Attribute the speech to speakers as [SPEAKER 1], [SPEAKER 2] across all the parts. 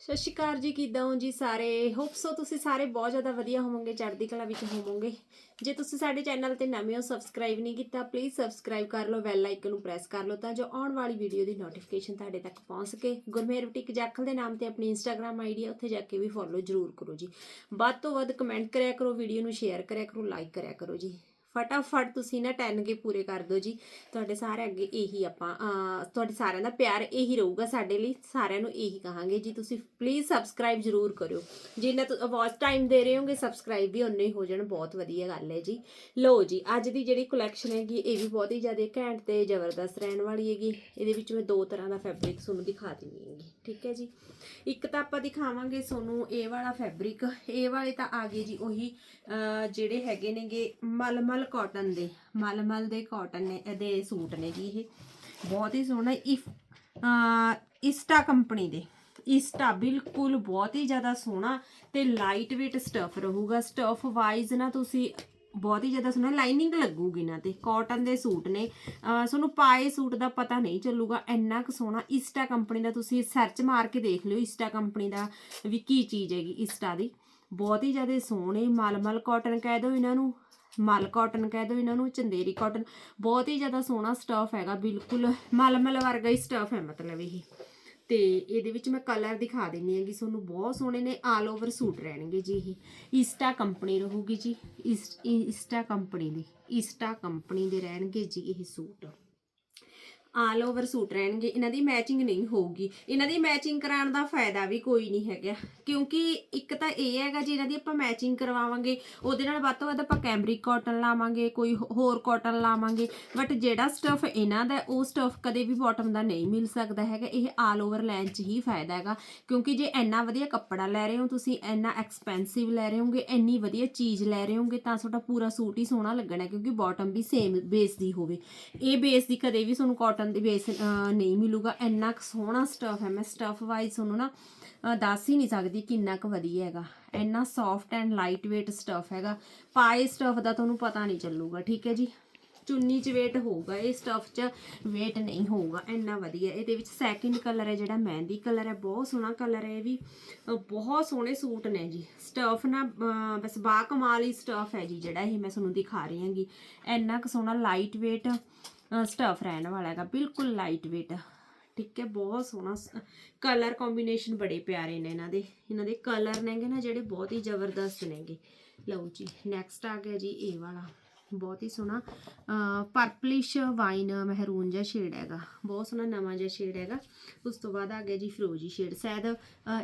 [SPEAKER 1] ਸਤਿ ਸ਼੍ਰੀ ਅਕਾਲ ਜੀ, ਕਿਦਾਂ ਹੋ ਜੀ ਸਾਰੇ? ਹੋਪ ਸੋ ਤੁਸੀਂ ਸਾਰੇ ਬਹੁਤ ਜ਼ਿਆਦਾ ਵਧੀਆ ਹੋਵੋਗੇ, ਚੜ੍ਹਦੀ ਕਲਾ ਵਿੱਚ ਹੋਵੋਗੇ। ਜੇ ਤੁਸੀਂ ਸਾਡੇ ਚੈਨਲ ਤੇ ਨਵੇਂ ਹੋ ਸਬਸਕ੍ਰਾਈਬ ਨਹੀਂ ਕੀਤਾ ਪਲੀਜ਼ ਸਬਸਕ੍ਰਾਈਬ ਕਰ ਲਓ ਬੈਲ ਆਈਕਨ ਨੂੰ ਪ੍ਰੈਸ ਕਰ ਲਓ ਤਾਂ ਜੋ ਆਉਣ ਵਾਲੀ ਵੀਡੀਓ ਦੀ ਨੋਟੀਫਿਕੇਸ਼ਨ ਤੁਹਾਡੇ ਤੱਕ ਪਹੁੰਚ ਸਕੇ। ਗੁਰਮੇਰ ਬੁਟੀਕ ਜਾਖਲ ਦੇ ਨਾਮ ਤੇ ਆਪਣੀ ਇੰਸਟਾਗ੍ਰam ਆਈਡੀ ਉੱਥੇ ਜਾ ਕੇ ਵੀ ਫੋਲੋ ਜ਼ਰੂਰ ਕਰੋ ਜੀ। ਵੱਧ ਤੋਂ ਵੱਧ ਕਮੈਂਟ ਕਰਿਆ ਕਰੋ ਵੀਡੀਓ ਨੂੰ ਸ਼ੇਅਰ ਕਰਿਆ ਕਰੋ ਲਾਈਕ ਕਰਿਆ ਕਰੋ ਜੀ। ਫਟਾਫਟ ਤੁਸੀਂ ਨਾ 10 ਕੇ ਪੂਰੇ ਕਰ ਦਿਓ ਜੀ। ਤੁਹਾਡੇ ਸਾਰੇ ਅੱਗੇ ਇਹੀ ਆਪਾਂ ਤੁਹਾਡੇ ਸਾਰਿਆਂ ਦਾ ਪਿਆਰ ਇਹੀ ਰਹੂਗਾ ਸਾਡੇ ਲਈ, ਸਾਰਿਆਂ ਨੂੰ ਇਹੀ ਕਹਾਂਗੇ ਜੀ। ਤੁਸੀਂ ਪਲੀਜ਼ ਸਬਸਕ੍ਰਾਈਬ ਜ਼ਰੂਰ ਕਰਿਓ। ਜਿੰਨਾ ਤੁਸੀਂ ਵਾਚ ਟਾਈਮ ਦੇ ਰਹੇ ਹੋਗੇ ਸਬਸਕ੍ਰਾਈਬ ਵੀ ਉਨੇ ਹੀ ਹੋ ਜਾਣ, ਬਹੁਤ ਵਧੀਆ ਗੱਲ ਹੈ ਜੀ। ਲਓ ਜੀ, ਅੱਜ ਦੀ ਜਿਹੜੀ ਕਲੈਕਸ਼ਨ ਹੈਗੀ, ਇਹ ਵੀ ਬਹੁਤ ਹੀ ਜ਼ਿਆਦਾ ਘੈਂਟ ਤੇ ਜ਼ਬਰਦਸਤ ਰਹਿਣ ਵਾਲੀ ਹੈਗੀ। ਇਹਦੇ ਵਿੱਚ ਮੈਂ ਦੋ ਤਰ੍ਹਾਂ ਦਾ ਫੈਬਰਿਕ ਤੁਹਾਨੂੰ ਦਿਖਾ ਦਿੰਦੀ ਹੈਗੀ, ਠੀਕ ਹੈ ਜੀ। ਇੱਕ ਤਾਂ ਆਪਾਂ ਦਿਖਾਵਾਂਗੇ ਤੁਹਾਨੂੰ ਇਹ ਵਾਲਾ ਫੈਬਰਿਕ ਇਹ ਵਾਲੇ ਤਾਂ ਆ ਗਏ ਜੀ ਉਹੀ ਜਿਹੜੇ ਹੈਗੇ ਨੇਗੇ ਮਲਮਲ ਕਾਟਨ ਦੇ, ਮਲਮਲ ਦੇ ਕਾਟਨ ਨੇ, ਇਹਦੇ ਸੂਟ ਨੇ ਜੀ ਇਹ। ਬਹੁਤ ਹੀ ਸੋਹਣਾ ਇਫ ਇਸਟਾ ਕੰਪਨੀ ਦੇ। ਇਸਟਾ ਬਿਲਕੁਲ ਬਹੁਤ ਹੀ ਜ਼ਿਆਦਾ ਸੋਹਣਾ ਤੇ ਲਾਈਟ weight ਸਟਫ ਰਹੂਗਾ। ਸਟਫ ਵਾਈਜ਼ ਨਾ ਤੁਸੀਂ ਬਹੁਤ ਹੀ ਜ਼ਿਆਦਾ ਸੋਹਣਾ ਲਾਈਨਿੰਗ ਲੱਗੂਗੀ ਨਾ ਤੇ। ਕਾਟਨ ਦੇ ਸੂਟ ਨੇ। ਤੁਹਾਨੂੰ ਪਾਏ ਸੂਟ ਦਾ ਪਤਾ ਨਹੀਂ ਚੱਲੂਗਾ, ਇੰਨਾ ਕੁ ਸੋਹਣਾ ਇਸਟਾ ਕੰਪਨੀ ਦਾ। ਤੁਸੀਂ ਸਰਚ ਮਾਰ ਕੇ ਦੇਖ ਲਿਓ ਇਸਟਾ ਕੰਪਨੀ ਦਾ ਵੀ ਕੀ ਚੀਜ਼ ਹੈਗੀ ਇਸਟਾ ਦੀ। ਬਹੁਤ ਹੀ ਜ਼ਿਆਦਾ ਸੋਹਣੇ ਮਲਮਲ ਕਾਟਨ ਕਹਿ ਦਿਓ ਇਹਨਾਂ ਨੂੰ। ਮਲ ਕਾਟਨ ਕਹਿ ਦਿਓ, ਇਹਨਾਂ ਨੂੰ ਚੰਦੇਰੀ ਕਾਟਨ ਬਹੁਤ ਹੀ ਜ਼ਿਆਦਾ ਸੋਹਣਾ ਸਟਫ ਹੈਗਾ, ਬਿਲਕੁਲ ਮਲਮਲ ਵਰਗਾ ਹੀ ਸਟਫ ਹੈ ਮਤਲਬ ਇਹ। ਤੇ ਇਹਦੇ ਵਿੱਚ ਮੈਂ ਕਲਰ ਦਿਖਾ ਦਿੰਨੀ ਹੈਗੀ ਤੁਹਾਨੂੰ ਬਹੁਤ ਸੋਹਣੇ ਨੇ ਆਲ ਓਵਰ ਸੂਟ ਰਹਿਣਗੇ ਜੀ ਇਹ। ਇਸਟਾ ਕੰਪਨੀ ਰਹੂਗੀ ਜੀ, ਇਸ, ਇਸਟਾ ਕੰਪਨੀ ਦੀ, ਇਸਟਾ ਕੰਪਨੀ ਦੇ ਰਹਿਣਗੇ ਜੀ ਇਹ ਸੂਟ ਆਲ ਓਵਰ ਸੂਟ ਰਹਿਣਗੇ, ਇਹਨਾਂ ਦੀ ਮੈਚਿੰਗ ਨਹੀਂ ਹੋਊਗੀ। ਇਹਨਾਂ ਦੀ ਮੈਚਿੰਗ ਕਰਾਉਣ ਦਾ ਫਾਇਦਾ ਵੀ ਕੋਈ ਨਹੀਂ ਹੈਗਾ। ਕਿਉਂਕਿ ਇੱਕ ਤਾਂ ਇਹ ਹੈਗਾ, ਜੇ ਇਹਨਾਂ ਦੀ ਆਪਾਂ ਮੈਚਿੰਗ ਕਰਵਾਵਾਂਗੇ, ਉਹਦੇ ਨਾਲ ਵੱਧ ਤੋਂ ਵੱਧ ਆਪਾਂ ਕੈਮਰਿਕ ਕਾਟਨ ਲਾਵਾਂਗੇ, ਕੋਈ ਹੋਰ ਕਾਟਨ ਲਾਵਾਂਗੇ। ਬਟ ਜਿਹੜਾ ਸਟਫ ਇਹਨਾਂ ਦਾ ਉਹ ਸਟਫ ਕਦੇ ਵੀ ਬਾਟਮ ਦਾ ਨਹੀਂ ਮਿਲ ਸਕਦਾ ਹੈਗਾ। ਇਹ ਆਲ ਓਵਰ ਲੈਣ 'ਚ ਹੀ ਫਾਇਦਾ ਹੈਗਾ। ਕਿਉਂਕਿ ਜੇ ਇੰਨਾ ਵਧੀਆ ਕੱਪੜਾ ਲੈ ਰਹੇ ਹੋ ਤੁਸੀਂ, ਇੰਨਾ ਐਕਸਪੈਂਸਿਵ ਲੈ ਰਹੇ ਹੋਗੇ, ਇੰਨੀ ਵਧੀਆ ਚੀਜ਼ ਲੈ ਰਹੇ ਹੋਗੇ, ਤਾਂ ਤੁਹਾਡਾ ਪੂਰਾ ਸੂਟ ਹੀ ਸੋਹਣਾ ਲੱਗਣਾ ਕਿਉਂਕਿ ਬਾਟਮ ਵੀ ਸੇਮ ਬੇਸ ਦੀ ਹੋਵੇ। ਇਹ ਬੇਸ ਦੀ ਕਦੇ ਵੀ ਤੁਹਾਨੂੰ ਕਾਟਨ ਦੀ ਬੇਸ ਨਹੀਂ ਮਿਲੂਗਾ। ਇੰਨਾ ਕੁ ਸੋਹਣਾ ਸਟਫ ਹੈ। ਮੈਂ ਸਟਫ ਵਾਈਜ਼ ਤੁਹਾਨੂੰ ਨਾ ਦੱਸ ਹੀ ਨਹੀਂ ਸਕਦੀ ਕਿੰਨਾ ਕੁ ਵਧੀਆ ਹੈਗਾ। ਇੰਨਾ soft and light weight stuff ਹੈਗਾ। ਪਾਏ ਸਟਫ ਦਾ ਤੁਹਾਨੂੰ ਪਤਾ ਨਹੀਂ ਚੱਲੂਗਾ, ਠੀਕ ਹੈ ਜੀ? ਚੁੰਨੀ 'ਚ weight ਹੋਊਗਾ, ਇਹ ਸਟਫ 'ਚ weight ਨਹੀਂ ਹੋਊਗਾ। ਇੰਨਾ ਵਧੀਆ। ਇਹਦੇ ਵਿੱਚ ਸੈਕਿੰਡ ਕਲਰ ਹੈ, ਜਿਹੜਾ ਮਹਿੰਦੀ ਕਲਰ ਹੈ। ਬਹੁਤ ਸੋਹਣਾ ਕਲਰ ਹੈ ਇਹ ਵੀ। ਬਹੁਤ ਸੋਹਣੇ ਸੂਟ ਨੇ ਜੀ। ਸਟਫ ਨਾ ਬਸ ਬਾ ਕਮਾਲ ਹੀ ਸਟਫ ਹੈ ਜੀ, ਜਿਹੜਾ ਇਹ ਮੈਂ ਤੁਹਾਨੂੰ ਦਿਖਾ ਰਹੀ ਹਾਂਗੀ। ਇੰਨਾ ਕੁ ਸੋਹਣਾ ਲਾਈਟ weight ਸਟਫ ਰਹਿਣ ਵਾਲਾ ਹੈਗਾ, ਬਿਲਕੁਲ ਲਾਈਟ weight ਠੀਕ ਹੈ, ਬਹੁਤ ਸੋਹਣਾ ਕਲਰ ਕੰਬੀਨੇਸ਼ਨ ਬੜੇ ਪਿਆਰੇ ਨੇ ਇਹਨਾਂ ਦੇ। ਇਹਨਾਂ ਦੇ ਕਲਰ ਨੇਗੇ ਨਾ ਜਿਹੜੇ ਬਹੁਤ ਹੀ ਜ਼ਬਰਦਸਤ ਨੇਗੇ। ਲਓ ਜੀ ਨੈਕਸਟ ਆ ਗਿਆ ਜੀ ਇਹ ਵਾਲਾ। ਬਹੁਤ ਹੀ ਸੋਹਣਾ ਪਰਪਲਿਸ਼ ਵਾਈਨ ਮਹਿਰੂਨ ਜਿਹਾ ਸ਼ੇਡ ਹੈਗਾ। ਬਹੁਤ ਸੋਹਣਾ ਨਵਾਂ ਜਿਹਾ ਸ਼ੇਡ ਹੈਗਾ। ਉਸ ਤੋਂ ਬਾਅਦ ਆ ਗਿਆ ਜੀ ਫਿਰੋਜ਼ੀ ਸ਼ੇਡ ਸ਼ਾਇਦ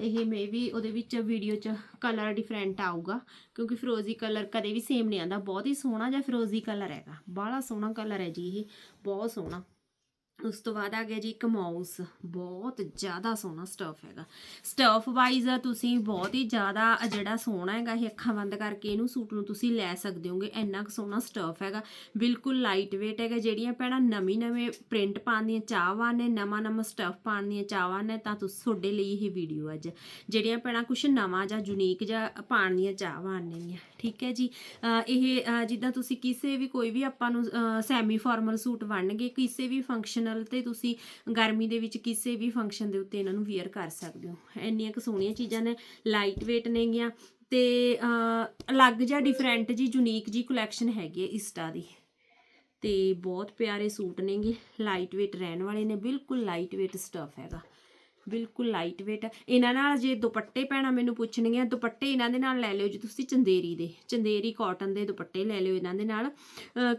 [SPEAKER 1] ਇਹ ਮੇ ਵੀ ਉਹਦੇ ਵਿੱਚ ਵੀਡੀਓ 'ਚ ਕਲਰ ਡਿਫਰੈਂਟ ਆਊਗਾ, ਕਿਉਂਕਿ ਫਿਰੋਜ਼ੀ ਕਲਰ ਕਦੇ ਵੀ ਸੇਮ ਨਹੀਂ ਆਉਂਦਾ। ਬਹੁਤ ਹੀ ਸੋਹਣਾ ਜਿਹਾ ਫਿਰੋਜ਼ੀ ਕਲਰ ਹੈਗਾ। ਬਾਹਲਾ ਸੋਹਣਾ ਕਲਰ ਹੈ ਜੀ ਇਹ। ਬਹੁਤ ਸੋਹਣਾ। ਉਸ ਤੋਂ ਬਾਅਦ ਆ ਗਿਆ ਜੀ ਇੱਕ ਮਾਊਸ ਬਹੁਤ ਜ਼ਿਆਦਾ ਸੋਹਣਾ ਸਟਫ ਹੈਗਾ। ਸਟਫ ਵਾਈਜ਼ ਤੁਸੀਂ ਬਹੁਤ ਹੀ ਜ਼ਿਆਦਾ ਜਿਹੜਾ ਸੋਹਣਾ ਹੈਗਾ ਇਹ ਅੱਖਾਂ ਬੰਦ ਕਰਕੇ ਇਹਨੂੰ ਸੂਟ ਨੂੰ ਤੁਸੀਂ ਲੈ ਸਕਦੇ ਹੋਗੇ, ਇੰਨਾ ਕੁ ਸੋਹਣਾ ਸਟਫ ਹੈਗਾ। ਬਿਲਕੁਲ ਲਾਈਟ weight ਹੈਗਾ, ਜਿਹੜੀਆਂ ਭੈਣਾਂ ਨਵੀਂ ਨਵੇਂ ਪ੍ਰਿੰਟ ਪਾਉਣ ਦੀਆਂ ਚਾਹਵਾਨ ਨੇ, ਨਵਾਂ ਨਵਾਂ ਸਟਫ ਪਾਉਣ ਦੀਆਂ ਚਾਹਵਾਨ ਨੇ, ਤਾਂ ਤੁਸੀਂ, ਤੁਹਾਡੇ ਲਈ ਇਹ ਵੀਡੀਓ ਅੱਜ। ਜਿਹੜੀਆਂ ਭੈਣਾਂ ਕੁਝ ਨਵਾਂ ਜਾਂ ਯੂਨੀਕ ਜਾਂ ਪਾਉਣ ਦੀਆਂ ਚਾਹਵਾਨ ਨੇ ਠੀਕ ਹੈ ਜੀ? ਇਹ ਜਿੱਦਾਂ ਤੁਸੀਂ ਕਿਸੇ ਵੀ ਕੋਈ ਵੀ ਆਪਾਂ ਨੂੰ ਸੈਮੀ ਫਾਰਮਲ ਸੂਟ ਬਣਨਗੇ ਕਿਸੇ ਵੀ ਫੰਕਸ਼ਨ ਫੰਕਸ਼ਨਲ ਤੇ ਤੁਸੀਂ ਗਰਮੀ ਦੇ ਵਿੱਚ ਕਿਸੇ ਵੀ ਫੰਕਸ਼ਨ ਦੇ ਉੱਤੇ ਇਹਨਾਂ ਨੂੰ ਵੇਅਰ ਕਰ ਸਕਦੇ ਹੋ। ਇੰਨੀਆਂ ਕੁ ਸੋਹਣੀਆਂ ਚੀਜ਼ਾਂ ਨੇ ਲਾਈਟ weight ਨੇਗੀਆਂ ਤੇ ਅਲੱਗ ਜਿਹਾ ਡਿਫਰੈਂਟ ਜੀ ਯੂਨੀਕ ਜੀ ਕਲੈਕਸ਼ਨ ਹੈਗੀ ਹੈ ਇਸਟਾ ਦੀ। ਤੇ ਬਹੁਤ ਪਿਆਰੇ ਸੂਟ ਨੇਗੇ ਲਾਈਟ weight ਰਹਿਣ ਵਾਲੇ ਨੇ, ਬਿਲਕੁਲ ਲਾਈਟ weight ਸਟਫ ਹੈਗਾ। ਬਿਲਕੁਲ ਲਾਈਟ weight ਇਹਨਾਂ ਨਾਲ ਜੇ ਦੁਪੱਟੇ ਪੈਣਾ ਮੈਨੂੰ ਪੁੱਛਣਗੀਆਂ, ਦੁਪੱਟੇ ਇਹਨਾਂ ਦੇ ਨਾਲ ਲੈ ਲਿਓ ਜੀ ਤੁਸੀਂ ਚੰਦੇਰੀ ਦੇ। ਚੰਦੇਰੀ ਕਾਟਨ ਦੇ ਦੁਪੱਟੇ ਲੈ ਲਿਓ ਇਹਨਾਂ ਦੇ ਨਾਲ।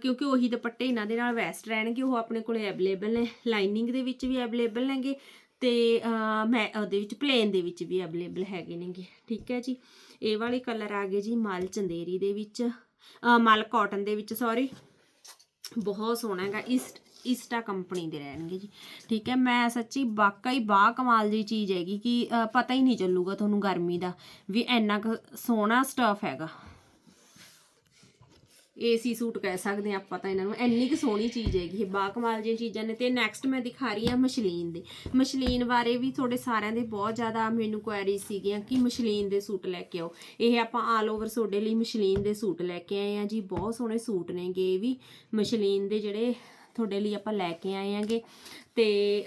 [SPEAKER 1] ਕਿਉਂਕਿ ਉਹੀ ਦੁਪੱਟੇ ਇਹਨਾਂ ਦੇ ਨਾਲ ਵੈਸਟ ਰਹਿਣਗੇ, ਉਹ ਆਪਣੇ ਕੋਲੇ ਅਵੇਲੇਬਲ ਨੇ। ਲਾਈਨਿੰਗ ਦੇ ਵਿੱਚ ਵੀ ਅਵੇਲੇਬਲ ਨੇਗੇ ਤੇ, ਅਹ ਮੈਂ ਉਹਦੇ ਵਿੱਚ ਪਲੇਨ ਦੇ ਵਿੱਚ ਵੀ ਅਵੇਲੇਬਲ ਹੈਗੇ ਨੇਗੇ। ਠੀਕ ਹੈ ਜੀ? ਇਹ ਵਾਲੇ ਕਲਰ ਆ ਗਏ ਜੀ ਮਲ ਚੰਦੇਰੀ ਦੇ ਵਿੱਚ। ਮਲ ਕਾਟਨ ਦੇ ਵਿੱਚ ਸੌਰੀ ਬਹੁਤ ਸੋਹਣਾ ਹੈਗਾ। ਇਸ ਇਸਟਾ ਕੰਪਨੀ ਦੇ ਰਹਿਣਗੇ ਜੀ। ਠੀਕ ਹੈ, ਮੈਂ ਸੱਚੀ ਵਾਕਈ ਬਾ ਕਮਾਲ ਦੀ ਚੀਜ਼ ਹੈਗੀ ਕਿ ਪਤਾ ਹੀ ਨਹੀਂ ਚੱਲੂਗਾ ਤੁਹਾਨੂੰ ਗਰਮੀ ਦਾ ਵੀ ਇੰਨਾ ਕੁ ਸੋਹਣਾ ਸਟਫ ਹੈਗਾ। ਏਸੀ ਸੂਟ ਕਹਿ ਸਕਦੇ ਆ ਆਪਾਂ ਤਾਂ ਇਹਨਾਂ ਨੂੰ, ਇੰਨੀ ਕੁ ਸੋਹਣੀ ਚੀਜ਼ ਹੈਗੀ ਇਹ ਬਾ ਕਮਾਲ ਦੀਆਂ ਚੀਜ਼ਾਂ ਨੇ। ਤੇ ਨੈਕਸਟ ਮੈਂ ਦਿਖਾ ਰਹੀ ਆ ਮਸ਼ਲੀਨ ਦੇ। ਮਸ਼ਲੀਨ ਬਾਰੇ ਵੀ ਤੁਹਾਡੇ ਸਾਰਿਆਂ ਦੇ ਬਹੁਤ ਜ਼ਿਆਦਾ ਮੈਨੂੰ ਕੁਐਰੀ ਸੀਗੀਆਂ ਕਿ ਮਸ਼ਲੀਨ ਦੇ ਸੂਟ ਲੈ ਕੇ ਆਓ। ਇਹ ਆਪਾਂ ਆਲ ਓਵਰ ਤੁਹਾਡੇ ਲਈ ਮਸ਼ਲੀਨ ਦੇ ਸੂਟ ਲੈ ਕੇ ਆਏ ਆ ਜੀ, ਬਹੁਤ ਸੋਹਣੇ ਸੂਟ ਨੇਗੇ ਇਹ ਵੀ। ਮਸ਼ਲੀਨ ਦੇ ਜਿਹੜੇ ਤੁਹਾਡੇ ਲਈ ਆਪਾਂ ਲੈ ਕੇ ਆਏ ਆਂਗੇ। ਤੇ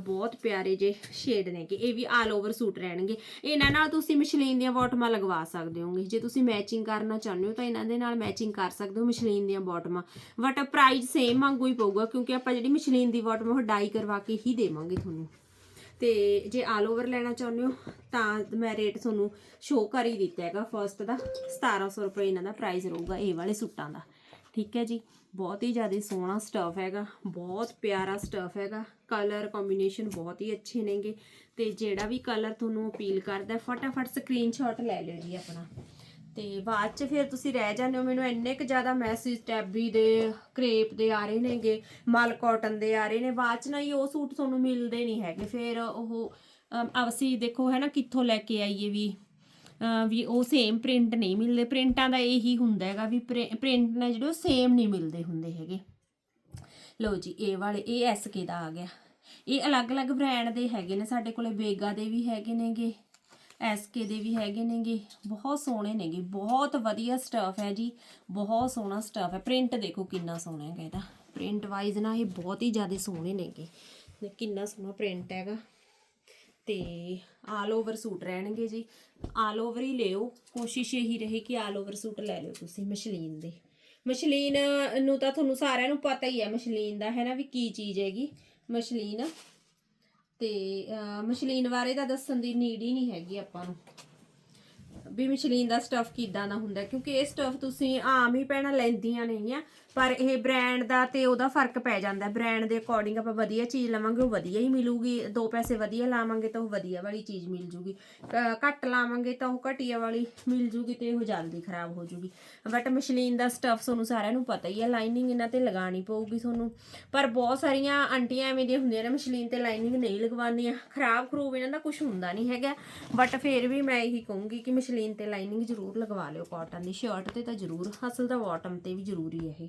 [SPEAKER 1] ਬਹੁਤ ਪਿਆਰੇ ਜੇ ਸ਼ੇਡ ਨੇਗੇ। ਇਹ ਵੀ ਆਲ ਓਵਰ ਸੂਟ ਰਹਿਣਗੇ। ਇਹਨਾਂ ਨਾਲ ਤੁਸੀਂ ਮਸ਼ਲੀਨ ਦੀਆਂ ਬਾਟਮਾਂ ਲਗਵਾ ਸਕਦੇ ਹੋਗੇ। ਜੇ ਤੁਸੀਂ ਮੈਚਿੰਗ ਕਰਨਾ ਚਾਹੁੰਦੇ ਹੋ ਤਾਂ ਇਹਨਾਂ ਦੇ ਨਾਲ ਮੈਚਿੰਗ ਕਰ ਸਕਦੇ ਹੋ ਮਸ਼ਲੀਨ ਦੀਆਂ ਬਾਟਮਾਂ ਬਟ ਪ੍ਰਾਈਸ ਸੇਮ ਵਾਂਗੂ ਹੀ ਪਊਗਾ, ਕਿਉਂਕਿ ਆਪਾਂ ਜਿਹੜੀ ਮਸ਼ਲੀਨ ਦੀ ਬਾਟਮ ਉਹ ਡਾਈ ਕਰਵਾ ਕੇ ਹੀ ਦੇਵਾਂਗੇ ਤੁਹਾਨੂੰ। ਤੇ ਜੇ ਆਲ ਓਵਰ ਲੈਣਾ ਚਾਹੁੰਦੇ ਹੋ, ਤਾਂ ਮੈਂ ਰੇਟ ਤੁਹਾਨੂੰ ਸ਼ੋਅ ਕਰ ਹੀ ਦਿੱਤਾ ਹੈਗਾ। ਫਰਸਟ ਦਾ 1700 ਰੁਪਏ ਇਹਨਾਂ ਦਾ ਪ੍ਰਾਈਸ ਰਹੂਗਾ ਇਹ ਵਾਲੇ ਸੂਟਾਂ ਦਾ। ਠੀਕ ਹੈ ਜੀ, ਬਹੁਤ ਹੀ ਜ਼ਿਆਦਾ ਸੋਹਣਾ ਸਟਫ ਹੈਗਾ, ਬਹੁਤ ਪਿਆਰਾ ਸਟਫ ਹੈਗਾ ਕਲਰ ਕੰਬੀਨੇਸ਼ਨ ਬਹੁਤ ਹੀ ਅੱਛੇ ਨੇਗੇ ਤੇ ਜਿਹੜਾ ਵੀ ਕਲਰ ਤੁਹਾਨੂੰ ਅਪੀਲ ਕਰਦਾ, ਫਟਾਫਟ ਸਕਰੀਨਸ਼ਾਟ ਲੈ ਲਿਓ ਜੀ ਆਪਣਾ। ਤੇ ਬਾਅਦ ਚ ਫਿਰ ਤੁਸੀਂ ਰਹਿ ਜਾਂਦੇ ਹੋ, ਮੈਨੂੰ ਇੰਨੇ ਕੁ ਜ਼ਿਆਦਾ ਮੈਸੇਜ ਟੈਬੀ ਦੇ ਕ੍ਰੇਪ ਦੇ ਆ ਰਹੇ ਨੇਗੇ, ਮਲ ਕਾਟਨ ਦੇ ਆ ਰਹੇ ਨੇ, ਬਾਅਦ ਚ ਨਾ ਹੀ ਉਹ ਸੂਟ ਤੁਹਾਨੂੰ ਮਿਲਦੇ ਨਹੀਂ ਹੈਗੇ, ਫਿਰ ਉਹ ਅਸੀਂ ਦੇਖੋ ਹੈ ਨਾ ਕਿੱਥੋਂ ਲੈ ਕੇ ਆਈਏ ਵੀ ਵੀ ਉਹ ਸੇਮ ਪ੍ਰਿੰਟ ਨਹੀਂ ਮਿਲਦੇ। ਪ੍ਰਿੰਟਾਂ ਦਾ ਇਹੀ ਹੁੰਦਾ ਹੈਗਾ ਵੀ ਪ੍ਰਿੰਟ ਨੇ ਜਿਹੜੇ ਉਹ ਸੇਮ ਨਹੀਂ ਮਿਲਦੇ ਹੁੰਦੇ ਹੈਗੇ। ਲਓ ਜੀ, ਇਹ ਵਾਲੇ, ਇਹ ਐਸਕੇ ਦਾ ਆ ਗਿਆ। ਇਹ ਅਲੱਗ-ਅਲੱਗ ਬ੍ਰਾਂਡ ਦੇ ਹੈਗੇ ਨੇ, ਸਾਡੇ ਕੋਲੇ ਬੇਗਾ ਦੇ ਵੀ ਹੈਗੇ ਨੇਗੇ ਐਸਕੇ ਦੇ ਵੀ ਹੈਗੇ ਨੇਗੇ। ਬਹੁਤ ਸੋਹਣੇ ਨੇਗੇ, ਬਹੁਤ ਵਧੀਆ ਸਟਫ ਹੈ ਜੀ। ਬਹੁਤ ਸੋਹਣਾ ਸਟਫ ਹੈ। ਪ੍ਰਿੰਟ ਦੇਖੋ ਕਿੰਨਾ ਸੋਹਣਾ ਹੈਗਾ ਇਹਦਾ। ਪ੍ਰਿੰਟ ਵਾਈਜ਼ ਨਾ ਇਹ ਬਹੁਤ ਹੀ ਜ਼ਿਆਦਾ ਸੋਹਣੇ ਨੇਗੇ। ਕਿੰਨਾ ਸੋਹਣਾ ਪ੍ਰਿੰਟ ਹੈਗਾ। ਤੇ ਆਲ ਓਵਰ ਸੂਟ ਰਹਿਣਗੇ ਜੀ। ਆਲ ਓਵਰ ਹੀ ਲਿਓ। ਕੋਸ਼ਿਸ਼ ਇਹੀ ਰਹੇ ਕਿ ਆਲ ਓਵਰ ਸੂਟ ਲੈ ਲਿਓ ਤੁਸੀਂ, ਮਸ਼ਲੀਨ ਦੇ। ਮਸ਼ਲੀਨ ਨੂੰ ਤਾਂ ਤੁਹਾਨੂੰ ਸਾਰਿਆਂ ਨੂੰ ਪਤਾ ਹੀ ਹੈ ਮਸ਼ਲੀਨ ਦਾ, ਹੈ ਨਾ, ਵੀ ਕੀ ਚੀਜ਼ ਹੈਗੀ। ਮਸ਼ਲੀਨ। ਤੇ ਮਸ਼ਲੀਨ ਬਾਰੇ ਤਾਂ ਦੱਸਣ ਦੀ ਨੀਡ ਹੀ ਨਹੀਂ ਹੈਗੀ ਆਪਾਂ ਨੂੰ। ਵੀ ਮਸ਼ਲੀਨ ਦਾ ਸਟਫ ਕਿਦਾਂ ਦਾ ਹੁੰਦਾ, ਕਿਉਂਕਿ ਇਹ ਸਟਫ ਤੁਸੀਂ ਆਮ ਹੀ ਪਹਿਣਾ ਲੈਂਦੀਆਂ ਨਹੀਂ ਆ ਪਰ ਇਹ ਬ੍ਰਾਂਡ ਦਾ ਤੇ ਉਹਦਾ ਫ਼ਰਕ ਪੈ ਜਾਂਦਾ। ਬ੍ਰਾਂਡ ਦੇ ਅਕੋਰਡਿੰਗ ਆਪਾਂ ਵਧੀਆ ਚੀਜ਼ ਲਵਾਂਗੇ, ਉਹ ਵਧੀਆ ਹੀ ਮਿਲੂਗੀ। ਦੋ ਪੈਸੇ ਵਧੀਆ ਲਾਵਾਂਗੇ ਤਾਂ ਉਹ ਵਧੀਆ ਵਾਲੀ ਚੀਜ਼ ਮਿਲ ਜੂਗੀ। ਘੱਟ ਲਾਵਾਂਗੇ ਤਾਂ ਉਹ ਘਟੀਆ ਵਾਲੀ ਮਿਲ ਜੂਗੀ ਤੇ ਉਹ ਜਲਦੀ ਖਰਾਬ ਹੋ ਜੂਗੀ। ਬਟ ਮਸ਼ਲੀਨ ਦਾ ਸਟਫ ਤੁਹਾਨੂੰ ਸਾਰਿਆਂ ਨੂੰ ਪਤਾ ਹੀ ਹੈ ਲਾਈਨਿੰਗ ਇਹਨਾਂ ਤੇ ਲਗਾਣੀ ਪਊਗੀ ਤੁਹਾਨੂੰ। ਪਰ ਬਹੁਤ ਸਾਰੀਆਂ ਆਂਟੀਆਂ ਐਵੇਂ ਦੀਆਂ ਹੁੰਦੀਆਂ ਨੇ ਮਸ਼ਲੀਨ ਤੇ ਲਾਈਨਿੰਗ ਨਹੀਂ ਲਗਵਾਉਂਦੀਆਂ। ਖਰਾਬ ਖਰੂਬ ਇਹਨਾਂ ਦਾ ਕੁਝ ਹੁੰਦਾ ਨਹੀਂ ਹੈਗਾ। ਬਟ ਫਿਰ ਵੀ ਮੈਂ ਇਹੀ ਕਹੂੰਗੀ ਕਿ ਮਸ਼ਲੀਨ ਤੇ ਲਾਈਨਿੰਗ ਜ਼ਰੂਰ ਲਗਵਾ ਲਿਓ ਕਾਟਨ ਦੀ। ਸ਼ਰਟ ਤੇ ਤਾਂ ਜ਼ਰੂਰ ਅਸਲ ਤਾਂ ਬਾਟਮ ਤੇ ਵੀ ਜ਼ਰੂਰੀ ਹੈ ਇਹ।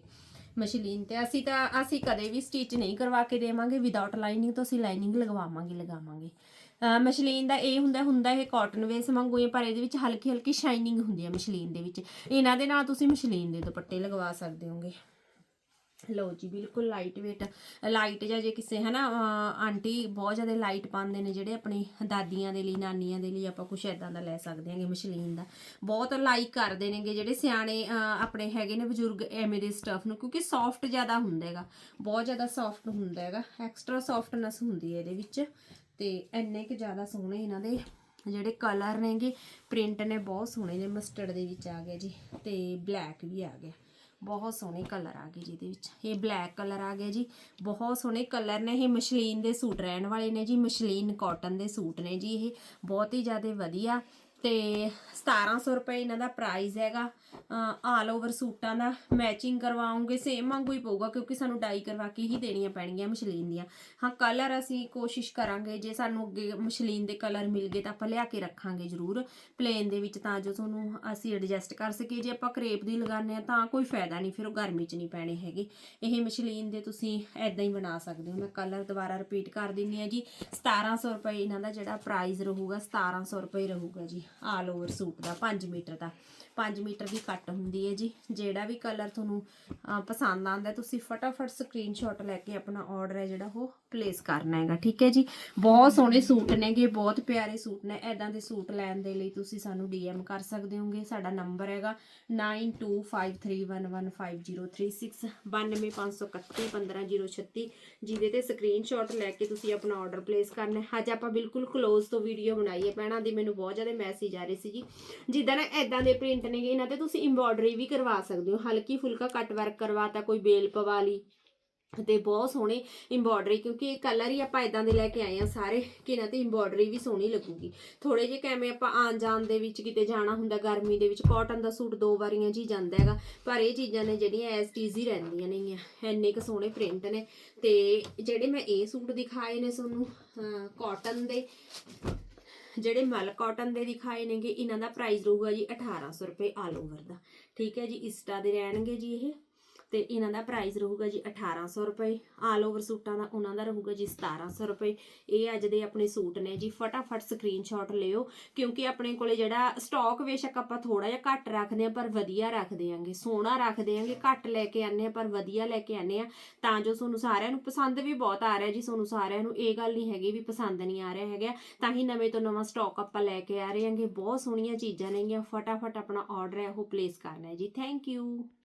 [SPEAKER 1] ਮਸ਼ਲੀਨ ਤੇ ਅਸੀਂ ਤਾਂ ਅਸੀਂ ਕਦੇ ਵੀ ਸਟਿਚ ਨਹੀਂ ਕਰਵਾ ਕੇ ਦੇਵਾਂਗੇ ਵਿਦਆਊਟ ਲਾਈਨਿੰਗ ਤੋਂ ਅਸੀਂ ਲਾਈਨਿੰਗ ਲਗਵਾਵਾਂਗੇ ਲਗਾਵਾਂਗੇ। ਮਸ਼ਲੀਨ ਦਾ ਇਹ ਹੁੰਦਾ ਹੁੰਦਾ ਇਹ ਕਾਟਨ ਵੇਸ ਵਾਂਗੂ ਹੈ, ਪਰ ਇਹਦੇ ਵਿੱਚ ਹਲਕੀ ਹਲਕੀ ਸ਼ਾਈਨਿੰਗ ਹੁੰਦੀ ਹੈ ਮਸ਼ਲੀਨ ਦੇ ਵਿੱਚ। ਇਹਨਾਂ ਦੇ ਨਾਲ ਤੁਸੀਂ ਮਸ਼ਲੀਨ ਦੇ ਦੁਪੱਟੇ ਲਗਵਾ ਸਕਦੇ ਹੋਗੇ। ਲਓ ਜੀ, ਬਿਲਕੁਲ ਲਾਈਟ weight ਲਾਈਟ ਜਾਂ ਜੇ ਕਿਸੇ, ਹਨਾ, ਅਹ, ਆਂਟੀ ਬਹੁਤ ਜ਼ਿਆਦਾ ਲਾਈਟ ਪਾਉਂਦੇ ਨੇ ਜਿਹੜੇ ਆਪਣੀ ਦਾਦੀਆਂ ਦੇ ਲਈ, ਨਾਨੀਆਂ ਦੇ ਲਈ ਆਪਾਂ ਕੁਝ ਐਦਾਂ ਦਾ ਲੈ ਸਕਦੇ ਹਾਂਗੇ ਮਸ਼ਲੀਨ ਦਾ। ਬਹੁਤ ਲਾਈਕ ਕਰਦੇ ਨੇਗੇ ਜਿਹੜੇ ਸਿਆਣੇ ਆਪਣੇ ਹੈਗੇ ਨੇ ਬਜ਼ੁਰਗ ਐਵੇਂ ਦੇ ਸਟਫ ਨੂੰ, ਕਿਉਂਕਿ ਸੌਫਟ ਜ਼ਿਆਦਾ ਹੁੰਦਾ ਹੈਗਾ। ਬਹੁਤ ਜ਼ਿਆਦਾ ਸੌਫਟ ਹੁੰਦਾ ਹੈਗਾ ਐਕਸਟਰਾ ਸੌਫਟਨੈਸ ਹੁੰਦੀ ਹੈ ਇਹਦੇ ਵਿੱਚ। ਤੇ ਇੰਨੇ ਕਿ ਜ਼ਿਆਦਾ ਸੋਹਣੇ ਇਹਨਾਂ ਦੇ ਜਿਹੜੇ ਕਲਰ ਨੇਗੇ ਪ੍ਰਿੰਟ ਨੇ ਬਹੁਤ ਸੋਹਣੇ ਨੇ ਮਸਟਰਡ ਦੇ ਵਿੱਚ ਆ ਗਿਆ ਜੀ, ਤੇ ਬਲੈਕ ਵੀ ਆ ਗਿਆ। ਬਹੁਤ ਸੋਹਣੇ ਕਲਰ ਆ ਗਏ ਜਿਹਦੇ ਵਿੱਚ। ਇਹ ਬਲੈਕ ਕਲਰ ਆ ਗਿਆ ਜੀ। ਬਹੁਤ ਸੋਹਣੇ ਕਲਰ ਨੇ ਇਹ। ਮਸ਼ਲੀਨ ਦੇ ਸੂਟ ਰਹਿਣ ਵਾਲੇ ਨੇ ਜੀ। ਮਸ਼ਲੀਨ ਕਾਟਨ ਦੇ ਸੂਟ ਨੇ ਜੀ ਇਹ। ਬਹੁਤ ਹੀ ਜ਼ਿਆਦਾ ਵਧੀਆ ਤੇ 1700 ਰੁਪਏ ਇਹਨਾਂ ਦਾ ਪ੍ਰਾਈਸ ਹੈਗਾ। ਆਲ ਓਵਰ ਸੂਟਾਂ ਦਾ ਮੈਚਿੰਗ ਕਰਵਾਉਂਗੇ ਸੇਮ ਵਾਂਗੂ ਹੀ ਪਊਗਾ, ਕਿਉਂਕਿ ਸਾਨੂੰ ਡਾਈ ਕਰਵਾ ਕੇ ਹੀ ਦੇਣੀਆਂ ਪੈਣਗੀਆਂ ਮਸ਼ਲੀਨ ਦੀਆਂ। ਹਾਂ ਕਲਰ ਅਸੀਂ ਕੋਸ਼ਿਸ਼ ਕਰਾਂਗੇ, ਜੇ ਸਾਨੂੰ ਅੱਗੇ ਮਸ਼ਲੀਨ ਦੇ ਕਲਰ ਮਿਲ ਗਏ ਤਾਂ ਆਪਾਂ ਲਿਆ ਕੇ ਰੱਖਾਂਗੇ ਜ਼ਰੂਰ। ਪਲੇਨ ਦੇ ਵਿੱਚ ਤਾਂ ਜੋ ਤੁਹਾਨੂੰ ਅਸੀਂ ਐਡਜਸਟ ਕਰ ਸਕੀਏ। ਜੇ ਆਪਾਂ ਕਰੇਪ ਦੀ ਲਗਾਉਂਦੇ ਆ ਤਾਂ ਕੋਈ ਫਾਇਦਾ ਨਹੀਂ, ਫਿਰ ਉਹ ਗਰਮੀ 'ਚ ਨਹੀਂ ਪੈਣੇ ਹੈਗੇ। ਇਹ ਮਸ਼ਲੀਨ ਦੇ ਤੁਸੀਂ ਐਦਾਂ ਹੀ ਬਣਾ ਸਕਦੇ ਹੋ। ਮੈਂ ਕਲਰ ਦੁਬਾਰਾ ਰਿਪੀਟ ਕਰ ਦਿੰਦੀ ਆ ਜੀ। 1700 ਰੁਪਏ ਇਹਨਾਂ ਦਾ ਜਿਹੜਾ ਪ੍ਰਾਈਸ ਰਹੂਗਾ 1700 ਰੁਪਏ ਰਹੂਗਾ ਜੀ। ਆਲ ਓਵਰ ਸੂਟ ਦਾ 5 ਮੀਟਰ ਦਾ। 5 ਮੀਟਰ ਦੀ ਕੱਟ ਹੁੰਦੀ ਹੈ ਜੀ। ਜਿਹੜਾ ਵੀ ਕਲਰ ਤੁਹਾਨੂੰ ਪਸੰਦ ਆਉਂਦਾ ਤੁਸੀਂ ਫਟਾਫਟ ਸਕਰੀਨਸ਼ਾਟ ਲੈ ਕੇ ਆਪਣਾ ਆਰਡਰ ਹੈ ਜਿਹੜਾ ਉਹ ਪਲੇਸ ਕਰਨਾ ਹੈਗਾ, ਠੀਕ ਹੈ ਜੀ? ਬਹੁਤ ਸੋਹਣੇ ਸੂਟ ਨੇਗੇ, ਬਹੁਤ ਪਿਆਰੇ ਸੂਟ ਨੇ। ਐਦਾਂ ਦੇ ਸੂਟ ਲੈਣ ਦੇ ਲਈ ਤੁਸੀਂ ਸਾਨੂੰ ਡੀਐਮ ਕਰ ਸਕਦੇ ਹੋਗੇ। ਸਾਡਾ ਨੰਬਰ ਹੈਗਾ 9253115036 92531 ਜਿਹਦੇ ਤੇ ਸਕਰੀਨਸ਼ਾਟ ਲੈ ਕੇ ਤੁਸੀਂ ਆਪਣਾ ਆਰਡਰ ਪਲੇਸ ਕਰਨਾ ਹੈ। ਅੱਜ ਆਪਾਂ ਬਿਲਕੁਲ ਕਲੋਜ਼ ਤੋਂ ਵੀਡੀਓ ਬਣਾਈ ਹੈ। ਭੈਣਾਂ ਦੀ ਮੈਨੂੰ ਬਹੁਤ ਜ਼ਿਆਦਾ ਮੈਸੇਜ ਆ ਰਹੇ ਸੀ ਜੀ ਜਿੱਦਾਂ ਨਾ ਐਦਾਂ ਦੇ ਪ੍ਰਿੰਟ ਨੇਗੇ, ਇਹਨਾਂ ਤੇ ਤੁਸੀਂ ਐਮਬ੍ਰੋਇਡਰੀ ਵੀ ਕਰਵਾ ਸਕਦੇ ਹੋ। ਹਲਕੀ ਫੁਲਕਾ ਕੱਟ ਵਰਕ ਕਰਵਾਤਾ ਕੋਈ ਬੇਲ ਪਵਾ ਲਈ। ਤੇ ਬਹੁਤ ਸੋਹਣੇ ਐਮਬ੍ਰੋਇਡਰੀ ਕਿਉਂਕਿ ਇਹ ਕਲਰ ਹੀ ਆਪਾਂ ਇਦਾਂ ਦੇ ਲੈ ਕੇ ਆਏ ਆ ਸਾਰੇ ਕਿ ਇਹਨਾਂ ਤੇ ਐਮਬ੍ਰੋਇਡਰੀ ਵੀ ਸੋਹਣੀ ਲੱਗੂਗੀ। ਥੋੜੇ ਜਿਹੇ ਕਿਵੇਂ ਆਪਾਂ ਆਣ ਜਾਣ ਦੇ ਵਿੱਚ ਕਿਤੇ ਜਾਣਾ ਹੁੰਦਾ, ਗਰਮੀ ਦੇ ਵਿੱਚ ਕਾਟਨ ਦਾ ਸੂਟ ਦੋ ਵਾਰੀਆਂ ਜੀ ਜਾਂਦਾ ਹੈਗਾ। ਪਰ ਇਹ ਚੀਜ਼ਾਂ ਨੇ ਜਿਹੜੀਆਂ ਐਸ ਟੀਜ਼ੀ ਰਹਿੰਦੀਆਂ ਨੇਗੀਆਂ। ਇੰਨੇ ਕੁ ਸੋਹਣੇ ਪ੍ਰਿੰਟ ਨੇ। ਤੇ ਜਿਹੜੇ ਮੈਂ ਇਹ ਸੂਟ ਦਿਖਾਏ ਨੇ ਤੁਹਾਨੂੰ ਕਾਟਨ ਦੇ ਜਿਹੜੇ ਮਲ ਕਾਟਨ ਦੇ ਦਿਖਾਏ ਨੇਗੇ, ਇਹਨਾਂ ਦਾ ਪ੍ਰਾਈਸ ਰਹੂਗਾ ਜੀ 1800 ਰੁਪਏ ਆਲ ਓਵਰ ਦਾ। ਠੀਕ ਹੈ ਜੀ, ਇਸਟਾ ਦੇ ਰਹਿਣਗੇ ਜੀ ਇਹ। ਤੇ ਇਹਨਾਂ ਦਾ ਪ੍ਰਾਈਸ ਰਹੂਗਾ ਜੀ 1800 ਰੁਪਏ। ਆਲ ਓਵਰ ਸੂਟਾਂ ਦਾ ਉਹਨਾਂ ਦਾ ਰਹੂਗਾ ਜੀ 1700 ਰੁਪਏ। ਇਹ ਅੱਜ ਦੇ ਆਪਣੇ ਸੂਟ ਨੇ ਜੀ। ਫਟਾਫਟ ਸਕਰੀਨਸ਼ਾਟ ਲਿਓ, ਕਿਉਂਕਿ ਆਪਣੇ ਕੋਲੇ ਜਿਹੜਾ ਸਟਾਕ ਬੇਸ਼ੱਕ ਆਪਾਂ ਥੋੜਾ ਜਿਹਾ ਘੱਟ ਰੱਖਦੇ ਆ ਪਰ ਵਧੀਆ ਰੱਖਦੇ ਆਂਗੇ ਸੋਹਣਾ ਰੱਖਦੇ ਆਂਗੇ ਘੱਟ ਲੈ ਕੇ ਆਨੇ ਆ ਪਰ ਵਧੀਆ ਲੈ ਕੇ ਆਨੇ ਆ ਤਾਂ ਜੋ ਤੁਹਾਨੂੰ ਸਾਰਿਆਂ ਨੂੰ ਪਸੰਦ ਵੀ ਬਹੁਤ ਆ ਰਿਹਾ ਜੀ। ਤੁਹਾਨੂੰ ਸਾਰਿਆਂ ਨੂੰ ਇਹ ਗੱਲ ਨਹੀਂ ਹੈਗੀ ਵੀ ਪਸੰਦ ਨਹੀਂ ਆ ਰਿਹਾ ਹੈਗਾ। ਤਾਂ ਹੀ ਨਵੇਂ ਤੋਂ ਨਵਾਂ ਸਟਾਕ ਆਪਾਂ ਲੈ ਕੇ ਆ ਰਹੇ ਆਂਗੇ ਬਹੁਤ ਸੋਹਣੀਆਂ ਚੀਜ਼ਾਂ ਨੇਗੀਆਂ। ਫਟਾਫਟ ਆਪਣਾ ਆਰਡਰ ਹੈ, ਉਹ ਪਲੇਸ ਕਰਨਾ ਹੈ ਜੀ। Thank you